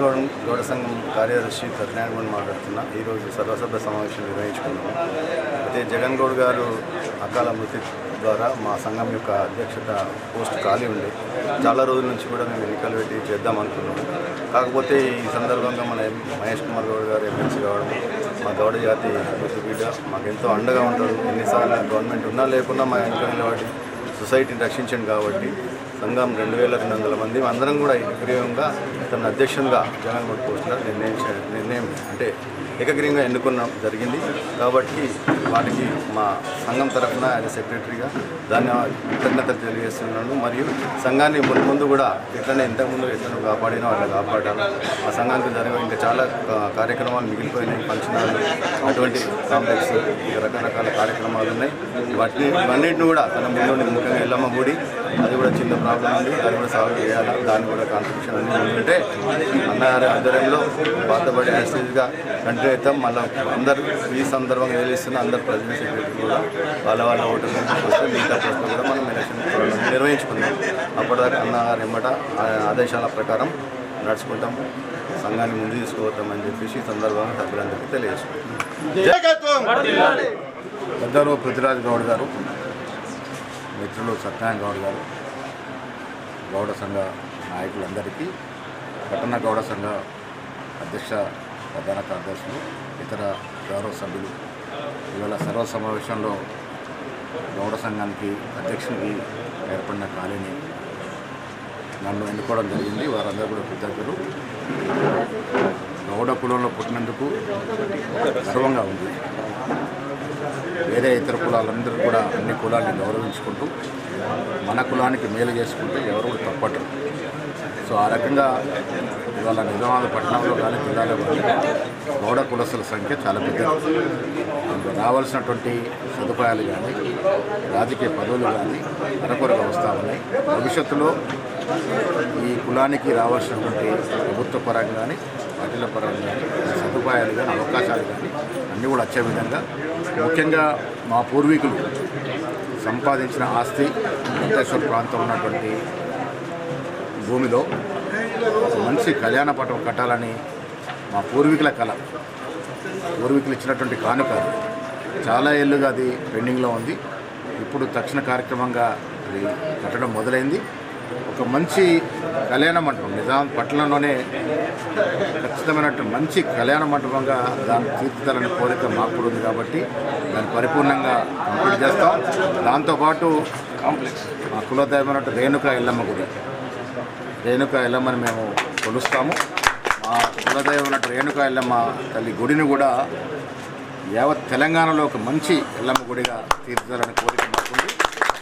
గౌడ గౌడ సంఘం కార్యదర్శి సత్యనారాయణ మాట్లాడుతున్నా. ఈరోజు సర్వసభ్య సమావేశం నిర్వహించుకున్నాము అయితే జగన్ గౌడ్ గారు అకాల మృతి ద్వారా మా సంఘం యొక్క అధ్యక్షత పోస్ట్ ఖాళీ ఉంది. చాలా రోజుల నుంచి కూడా మేము ఎన్నికలు పెట్టి చేద్దాం అనుకున్నాము కాకపోతే ఈ సందర్భంగా మన మహేష్ కుమార్ గౌడ్ గారు ఎమ్మెల్సీ కావడం మా గౌడ జాతి మృతి బిడ్డ మాకు ఎంతో అండగా ఉంటారు. ఎన్నిసార్లు గవర్నమెంట్ ఉన్నా లేకున్నా మా వెనుక నిలబడి సొసైటీని రక్షించండి కాబట్టి సంఘం రెండు వేల రెండు వందల మంది అందరం కూడా ఏకగ్రీవంగా తన అధ్యక్షునిగా జగన్మోహన్ గౌడ్ నిర్ణయించ నిర్ణయం అంటే ఏకగ్రీయంగా ఎన్నుకున్న జరిగింది. కాబట్టి వాటికి మా సంఘం తరఫున ఆయన సెక్రటరీగా ధన్యవాద కృతజ్ఞతలు తెలియజేస్తున్నాను. మరియు సంఘాన్ని ముందు ముందు కూడా ఎట్లనే ఇంతకుముందు ఎట్లను కాపాడినో అట్లా కాపాడాను ఆ సంఘానికి జరిగే ఇంకా చాలా కార్యక్రమాలు మిగిలిపోయినాయి ఫంక్షన్ అటువంటి కాంప్లెక్స్ రకరకాల కార్యక్రమాలు ఉన్నాయి. వాటిని ఇవన్నింటిని కూడా తన ముందు ముఖ్యంగా ఎల్లమ్మ గుడి అది కూడా చిన్న ప్రాబ్లం ఉంది. అది కూడా సాల్వ్ చేయాలి. దాన్ని కూడా కాంట్రిబ్యూషన్ అన్ని ముందుంటే అన్నగారి ఆధ్వర్యంలో పాతబడి యాసిడ్గా కంటిన్యూ అవుతాం మళ్ళీ అందరూ ఈ సందర్భంగా ఏలిస్తున్న అందరు ప్రెసిడెంట్ సెక్రటరీ కూడా వాళ్ళ వాళ్ళ ఓటర్ వస్తే మిగతా పోస్టులు కూడా మనం ఎలక్షన్ నిర్వహించుకుందాం. అప్పటిదాకా అన్నగారు ఎమ్మట ఆదేశాల ప్రకారం నడుచుకుంటాం. సంఘాన్ని ముందు తీసుకుపోతామని చెప్పేసి ఈ సందర్భంగా సభ్యులందరికీ తెలియజేసుకుంటాం పెద్దలు పృథ్వీరాజ్ గౌడ్ గారు మిత్రులు సత్యనారాయణ గౌడ్ గారు గౌడ సంఘ నాయకులందరికీ పట్టణ గౌడ సంఘ అధ్యక్ష ప్రధాన కార్యదర్శులు ఇతర గౌరవ సభ్యులు ఇవాళ సర్వ సమావేశంలో గౌడ సంఘానికి అధ్యక్షునికి ఏర్పడిన ఖాళీని నన్ను ఎన్నుకోవడం జరిగింది. వారందరూ కూడా కృతజ్ఞులు. గౌడ కులంలో పుట్టినందుకు గర్వంగా ఉంది. వేరే ఇతర కులాలందరూ కూడా అన్ని కులాన్ని గౌరవించుకుంటూ మన కులానికి మేలు చేసుకుంటే ఎవరు కూడా తప్పటరు సో ఆ రకంగా ఇవాళ నిజామాబాద్ పట్టణంలో కానీ జిల్లాలో కానీ గౌడ కులస్తుల సంఖ్య చాలా పెద్దది. రావాల్సినటువంటి సదుపాయాలు కానీ రాజకీయ పదవులు కానీ అరకొరగా వస్తూ ఉన్నాయి. భవిష్యత్తులో ఈ కులానికి రావాల్సినటువంటి ప్రభుత్వ పరంగా కానీ పరంగా సదుపాయాలు కానీ అవకాశాలు కానీ అన్నీ కూడా వచ్చే విధంగా ముఖ్యంగా మా పూర్వీకులు సంపాదించిన ఆస్తి వెంకటేశ్వర ప్రాంతంలో ఉన్నటువంటి భూమిలో మంచి కళ్యాణ పటం కట్టాలని మా పూర్వీకుల కళ పూర్వీకులు ఇచ్చినటువంటి కానుక చాలా ఏళ్ళుగా అది పెండింగ్లో ఉంది. ఇప్పుడు తక్షణ కార్యక్రమంగా అది కట్టడం మొదలైంది. ఒక మంచి కళ్యాణ మంటపం నిజాం పట్టణంలోనే ఖచ్చితమైనటువంటి మంచి కళ్యాణ మంటపంగా దాన్ని తీర్చిదాలని కోరిక మాకు కూడా ఉంది కాబట్టి దాన్ని పరిపూర్ణంగా కంప్లీట్ చేస్తాం. దాంతోపాటు కాంప్లెక్స్ మా కులదైవమైనట్టు రేణుక ఎల్లమ్మ గుడి. రేణుక ఎల్లమ్మని మేము కొలుస్తాము. మా కులదైవమైనట్టు రేణుక ఎల్లమ్మ తల్లి గుడిని కూడా యావత్ తెలంగాణలో ఒక మంచి ఎల్లమ్మ గుడిగా తీర్చాలని కోరిక మాకుంది.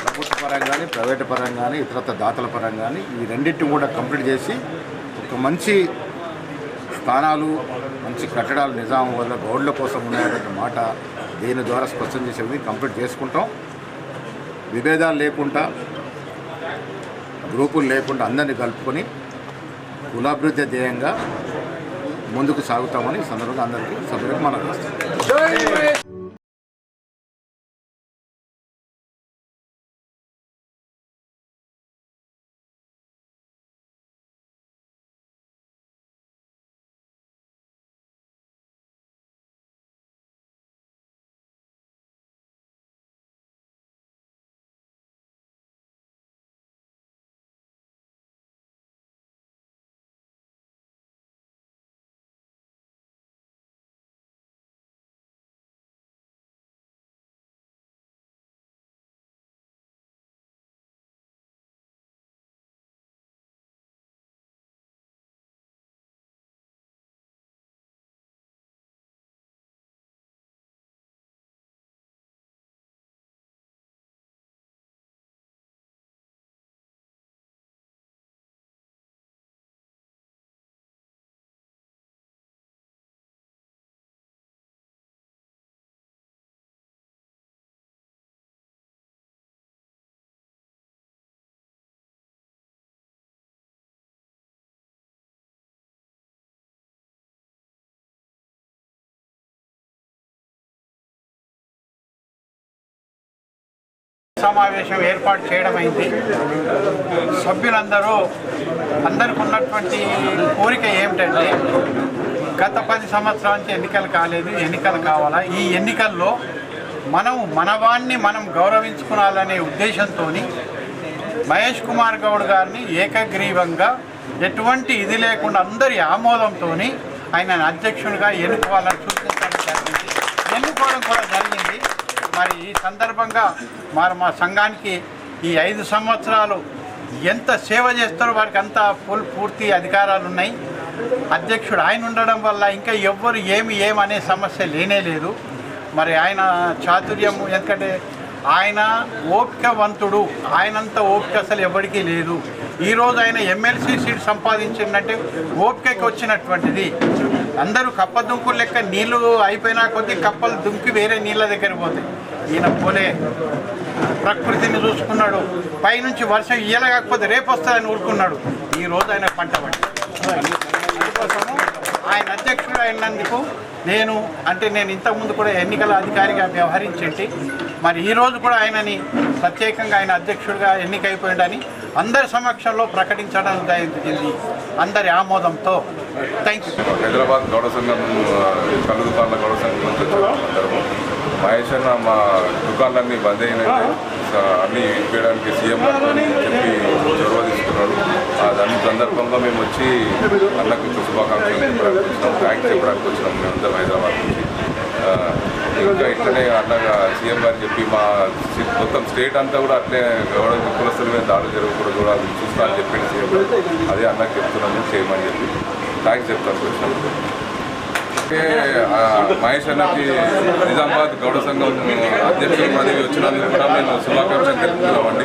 ప్రభుత్వ పరంగా ప్రైవేట్ పరంగా ఇతరత ఇతరత్ర దాతల పరంగా కానీ ఈ రెండింటిని కూడా కంప్లీట్ చేసి ఒక మంచి స్థానాలు మంచి కట్టడాలు నిజాం వల్ల గౌడ్ల కోసం ఉన్నటువంటి మాట దీని ద్వారా స్పష్టం చేసేది కంప్లీట్ చేసుకుంటాం. విభేదాలు లేకుండా గ్రూపులు లేకుండా అందరినీ కలుపుకొని కులాభివృద్ధి ధ్యేయంగా ముందుకు సాగుతామని ఈ సందర్భంగా అందరికీ సభ్యులకు మనం సమావేశం ఏర్పాటు చేయడం అయింది సభ్యులందరూ అందరికి ఉన్నటువంటి కోరిక ఏమిటంటే గత పది సంవత్సరాల నుంచి ఎన్నికలు కాలేదు ఎన్నికలు కావాలా? ఈ ఎన్నికల్లో మనం మనవాన్ని మనం గౌరవించుకోవాలనే ఉద్దేశంతో మహేష్ కుమార్ గౌడ్ గారిని ఏకగ్రీవంగా ఎటువంటి ఇది లేకుండా అందరి ఆమోదంతో ఆయన అధ్యక్షుడిగా ఎన్నుకోవాలని సూచించడం జరిగింది. ఎన్నుకోవడం కూడా జరిగింది. మరి ఈ సందర్భంగా మరి మా సంఘానికి ఈ ఐదు సంవత్సరాలు ఎంత సేవ చేస్తారో వారికి అంత ఫుల్ పూర్తి అధికారాలు ఉన్నాయి. అధ్యక్షుడు ఆయన ఉండడం వల్ల ఇంకా ఎవ్వరు ఏమి ఏమనే సమస్య లేనే లేదు. మరి ఆయన చాతుర్యము ఎందుకంటే ఆయన ఓపికవంతుడు. ఆయనంత ఓపిక అసలు ఎవరికీ లేదు. ఈరోజు ఆయన ఎమ్మెల్సీ సీట్ సంపాదించినట్టే ఓపికకి వచ్చినటువంటిది. అందరూ కప్ప దుంకులు లెక్క నీళ్ళు అయిపోయినా కొద్దీ కప్పలు దుంకి వేరే నీళ్ళ దగ్గర పోతాయి. ఈయన పోలే. ప్రకృతిని చూసుకున్నాడు. పైనుంచి వర్షం ఇయ్యల కాకపోతే రేపు వస్తుందని ఊరుకున్నాడు. ఈ రోజు ఆయన పంట పడి అందుకోసము ఆయన అధ్యక్షుడు అయినందుకు నేను అంటే నేను ఇంతకుముందు కూడా ఎన్నికల అధికారిగా వ్యవహరించేటి మరి ఈరోజు కూడా ఆయనని ప్రత్యేకంగా ఆయన అధ్యక్షుడిగా ఎన్నికైపోయాడని అందరి సమక్షంలో ప్రకటించడం జరిగింది అందరి ఆమోదంతో థ్యాంక్ యూ హైదరాబాద్ గౌడ సంఘం ఆ, కళ్ళు దుకాణాల గౌడ సంఘం నుంచి వచ్చాము. మహేష్ అన్న మా దుకాణాలన్నీ బంద్ అయినాయి. అన్నీ ఇప్పించడానికి సీఎం చెప్పి చొరవ తీసుకున్నాడు. దాని సందర్భంగా మేము వచ్చి అన్నకు శుభాకాంక్షలు చెప్పడానికి వచ్చినాం థ్యాంక్స్ చెప్పడానికి వచ్చినాం మేము హైదరాబాద్ నుంచి. ఇంకా ఇట్లనే అన్నగా సీఎం గారు చెప్పి మా మొత్తం స్టేట్ అంతా కూడా అట్లే గౌడ కులస్తుల మీద దాడులు జరగకూడదు కూడా అది చూస్తా అని చెప్పింది సీఎం గారు అదే అన్నకు చెప్తున్నాము చేయమని చెప్పి. థ్యాంక్స్ చెప్తాను వచ్చినాం అంటే మహేష్ అన్నకి నిజామాబాద్ గౌడ సంఘం అధ్యక్షుడు పదవి వచ్చినందుకు కూడా మేము శుభాకాంక్షలు తెలుపుతున్నామండి.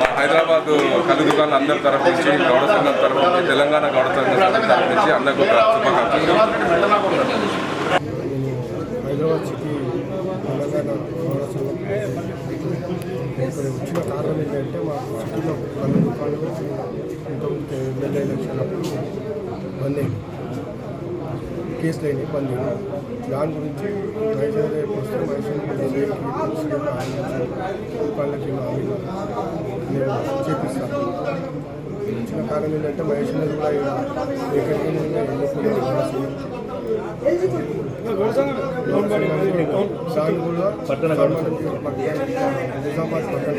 మా హైదరాబాద్ కళ్ళు దుకాణాలు అందరి తరఫు నుంచి గౌడ సంఘం తరఫు నుంచి తెలంగాణ గౌడ సంఘం తరఫు నుంచి అందరికీ శుభాకాంక్షలు. హైదరాబాద్ సిటీ తెలంగాణ పౌర సంఘం. ఇక్కడ వచ్చిన కారణం ఏంటంటే మా సిటీలో పలు దుకాణాలు ఇంతకుముందు ఎమ్మెల్యే ఎలక్షన్ అప్పుడు బంద్ కేసులు అయినాయి బంద్ దాని గురించి వైజాగ్ వస్తే వైజాగ్ దుకాణలకి నేను చేపిస్తాను వచ్చిన కారణం ఏంటంటే మహేష్ కూడా ఎక్కడికి ఎన్నుకునే దాని కూడా పట్టణ నిజామాబాద్ పట్టణ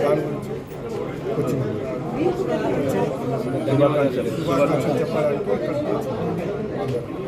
దాని గురించి వచ్చింది వచ్చి శుభాకాంక్షలు చెప్పాలంటే ఇక్కడికి వచ్చాను.